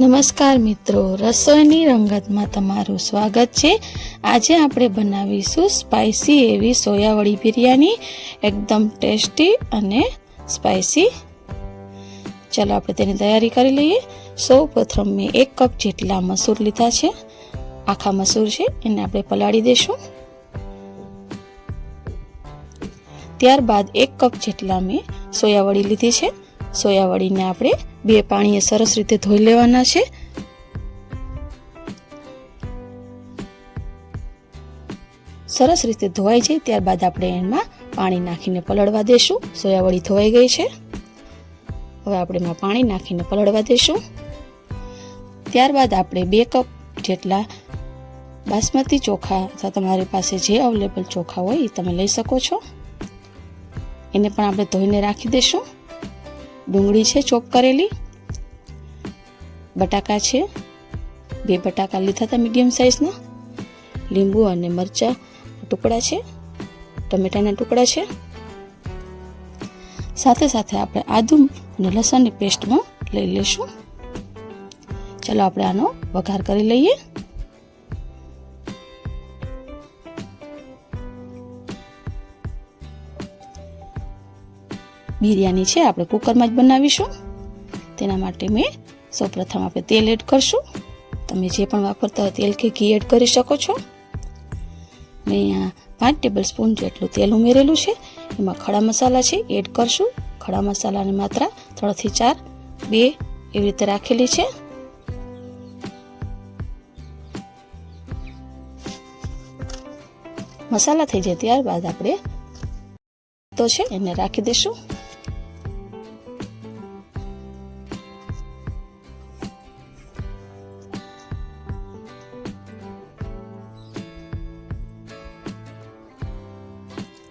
નમસ્કાર મિત્રો, રસોઈની રંગતમાં તમારું સ્વાગત છે. આજે આપણે બનાવીશું સ્પાઇસી એવી સોયાવડી બિરયાની. એકદમ ટેસ્ટી અને સ્પાઇસી ચાલો આપણે તેની તૈયારી કરી લઈએ. સૌ પ્રથમ મેં એક કપ જેટલા મસૂર લીધા છે. આખા મસૂર છે, એને આપણે પલાળી દઈશું ત્યારબાદ એક કપ જેટલા મેં સોયાવડી લીધી છે. સોયાવડીને આપણે બે પાણીએ સરસ રીતે ધોઈ લેવાના છે. સરસ રીતે ધોવાઈ જાય ત્યારબાદ આપણે એમાં પાણી નાખીને પલળવા દેશું. સોયાવળી ધોવાઈ ગઈ છે. હવે આપણે એમાં પાણી નાખીને પલળવા દેશું. ત્યારબાદ આપણે બે કપ જેટલા બાસમતી ચોખા અથવા તમારી પાસે જે અવેલેબલ ચોખા હોય એ તમે લઈ શકો છો. એને પણ આપણે ધોઈને રાખી દઈશું ડુંગળી છે ચોપ કરેલી. બટાકા છે. બે બટાકા લીધા હતા મીડિયમ સાઇઝના. લીંબુ અને મરચાં ટુકડા છે. ટમેટાના ટુકડા છે. સાથે સાથે આપણે આદુ અને લસણની પેસ્ટમાં લઈ લઈશું. ચાલો આપણે આનો વઘાર કરી લઈએ. બિરયાની છે, આપણે કુકરમાં જ બનાવીશું. તેના માટે મેં સૌપ્રથમ આપણે તેલ એડ કરશું. તમે જે પણ વાપરતા હોય તેલ કે ઘી એડ કરી શકો છો. મેં અહીંયા પાંચ ટેબલ સ્પૂન જેટલું તેલ ઉમેરેલું છે. એમાં ખડા મસાલા છે, એડ કરશું. ખડા મસાલાની માત્રા ત્રણથી ચાર, બે એવી રીતે રાખેલી છે. મસાલા થઈ જાય ત્યારબાદ આપણે તો છે, એને રાખી દઈશું.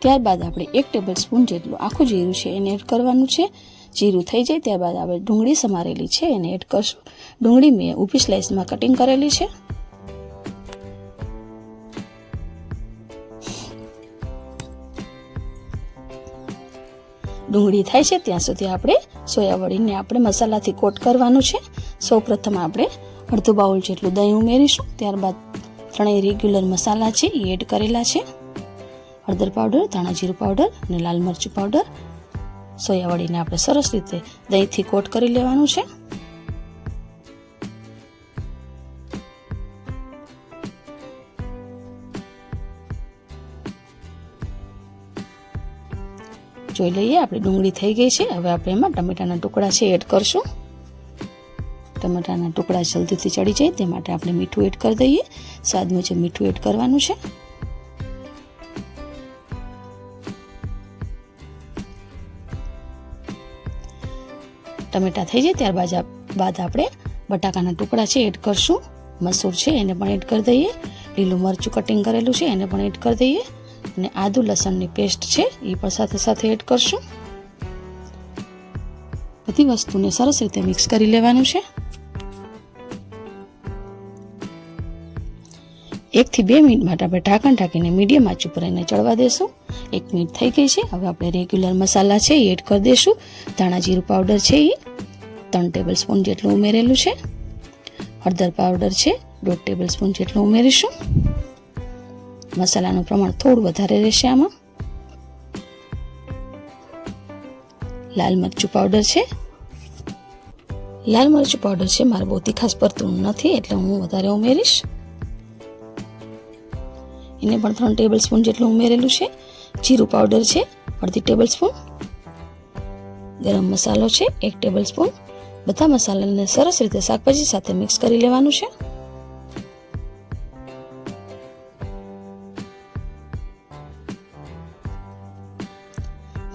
ત્યારબાદ આપણે એક ટેબલ સ્પૂન જેટલું આખું જીરું છે એને એડ કરવાનું છે. જીરું થઈ જાય ત્યારબાદ આપણે ડુંગળી સમારેલી છે એને એડ કરશું. ડુંગળી મેં ઊભી સ્લાઇસમાં કટિંગ કરેલી છે. ડુંગળી થાય છે ત્યાં સુધી આપણે સોયાવડીને આપણે મસાલાથી કોટ કરવાનું છે. સૌ પ્રથમ આપણે અડધો બાઉલ જેટલું દહીં ઉમેરીશું. ત્યારબાદ ત્રણેય રેગ્યુલર મસાલા છે એ એડ કરેલા છે. હળદર પાવડર, ધાણા પાવડર અને લાલ મરચું પાવડર. સોયાવડીને આપણે સરસ રીતે દહીંથી કોટ કરી લેવાનું છે. જોઈ લઈએ, આપણી ડુંગળી થઈ ગઈ છે. હવે આપણે એમાં ટમેટાના ટુકડા છે, એડ કરશું. ટમેટાના ટુકડા જલ્દીથી ચડી જાય, તે માટે આપણે મીઠું એડ કરી દઈએ. સ્વાદ મુજબ મીઠું એડ કરવાનું છે. ટમેટા થઈ જાય ત્યારબાદ બાદ આપણે બટાકાના ટુકડા છે, એડ કરશું. મસૂર છે, એને પણ એડ કરી દઈએ. લીલું મરચું કટિંગ કરેલું છે, એને પણ એડ કરી દઈએ. અને આદુ લસણની પેસ્ટ છે, એ પણ સાથે સાથે એડ કરશું. બધી વસ્તુને સરસ રીતે મિક્સ કરી લેવાનું છે. એકથી બે મિનિટ માટે આપણે ઢાંકણ ઢાંકીને મીડિયમ આંચ ઉપર એને ચડવા દેશું. એક મિનિટ થઈ ગઈ છે, હવે આપણે રેગ્યુલર મસાલા છે, એ એડ કરી દઈશું ધાણા જીરું પાવડર છે, એ ત્રણ ટેબલ સ્પૂન જેટલું ઉમેરેલું છે. હળદર પાવડર છે, દોઢ ટેબલ સ્પૂન જેટલું ઉમેરીશું. મસાલાનું પ્રમાણ થોડું વધારે રહેશે આમાં. લાલ મરચું પાવડર છે. લાલ મરચું પાવડર છે, મારે બહુ તીખાસ પડતું નથી, એટલે હું વધારે ઉમેરીશ. એને પણ ત્રણ ટેબલ સ્પૂન જેટલું ઉમેરેલું છે. જીરું પાવડર છે, અડધી ટેબલ સ્પૂન ગરમ મસાલો છે, એક ટેબલ સ્પૂન બધા મસાલાને સરસ રીતે શાકભાજી સાથે મિક્સ કરી લેવાનું છે.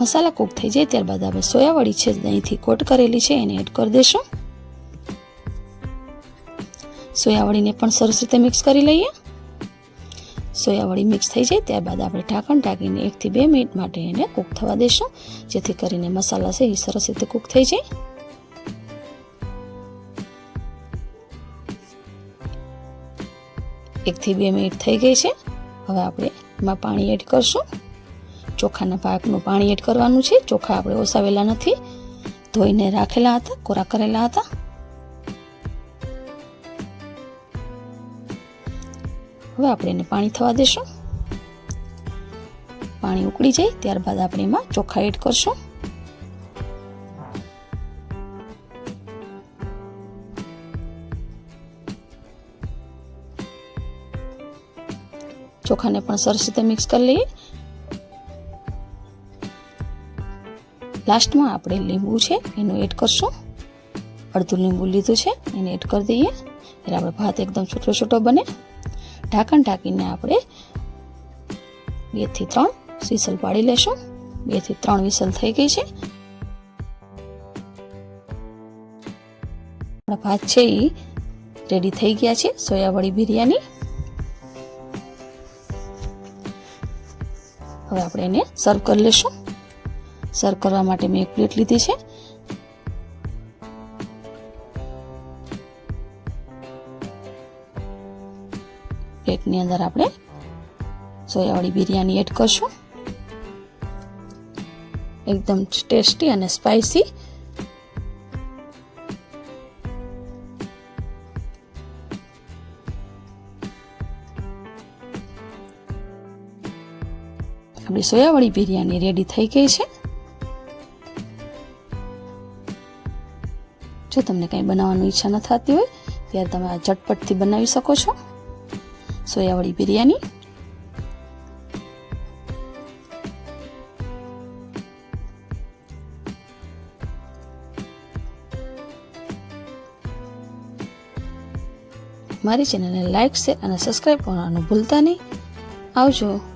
મસાલા કૂક થઈ જાય ત્યારબાદ આપણે સોયાવડી છે દહીંથી કોટ કરેલી છે, એને એડ કરી દેશું. સોયાવડીને પણ સરસ રીતે મિક્સ કરી લઈએ. સોયાવડી મિક્સ થઈ જાય ત્યારબાદ આપણે ઢાંકણ ઢાંકીને એકથી બે મિનિટ માટે એને કૂક થવા દઈશું જેથી કરીને મસાલા છે એ સરસ રીતે કૂક થઈ જાય. એકથી બે મિનિટ થઈ ગઈ છે. હવે આપણે એમાં પાણી એડ કરશું. ચોખાના પાકનું પાણી એડ કરવાનું છે. ચોખા આપણે ઓસાવેલા નથી. ધોઈને રાખેલા હતા, કોરા કરેલા હતા. હવે આપણે એને પાણી થવા દેશું. પાણી ઉકળી જાય, ત્યારબાદ આપણે એમાં ચોખા એડ કરશું. ચોખાને પણ સરસ રીતે મિક્સ કરી લઈએ. લાસ્ટમાં આપણે લીંબુ છે, એનું એડ કરશું. અડધું લીંબુ લીધું છે, એને એડ કરી દઈએ. એટલે આપણે ભાત એકદમ છૂટો છૂટો બને. ઢાંકણ ઢાંકીને આપણે બેથી ત્રણ વિસલ પાડી લેશું. બેથી ત્રણ વિસલ થઈ ગઈ છે. આપણા ભાત છે એ રેડી થઈ ગયા છે, સોયાવાળી બિરયાની. હવે આપણે એને સર્વ કરી લેશું. સર્વ કરવા માટે મેં એક પ્લેટ લીધી છે. પ્લેટની અંદર આપણે સોયાવાળી બિરયાની એડ કરશું. એકદમ ટેસ્ટી અને સ્પાઇસી આપણી સોયાવાળી બિરયાની રેડી થઈ ગઈ છે. જો તમને કંઈ બનાવવાની ઈચ્છા ન થતી હોય, ત્યારે તમે આ ઝટપટથી બનાવી શકો છો. સોયાવાળી બિરયાની. મારી ચેનલને લાઇક શેર અને સબસ્ક્રાઈબ કરવાનું ભૂલતા નહીં. આવજો.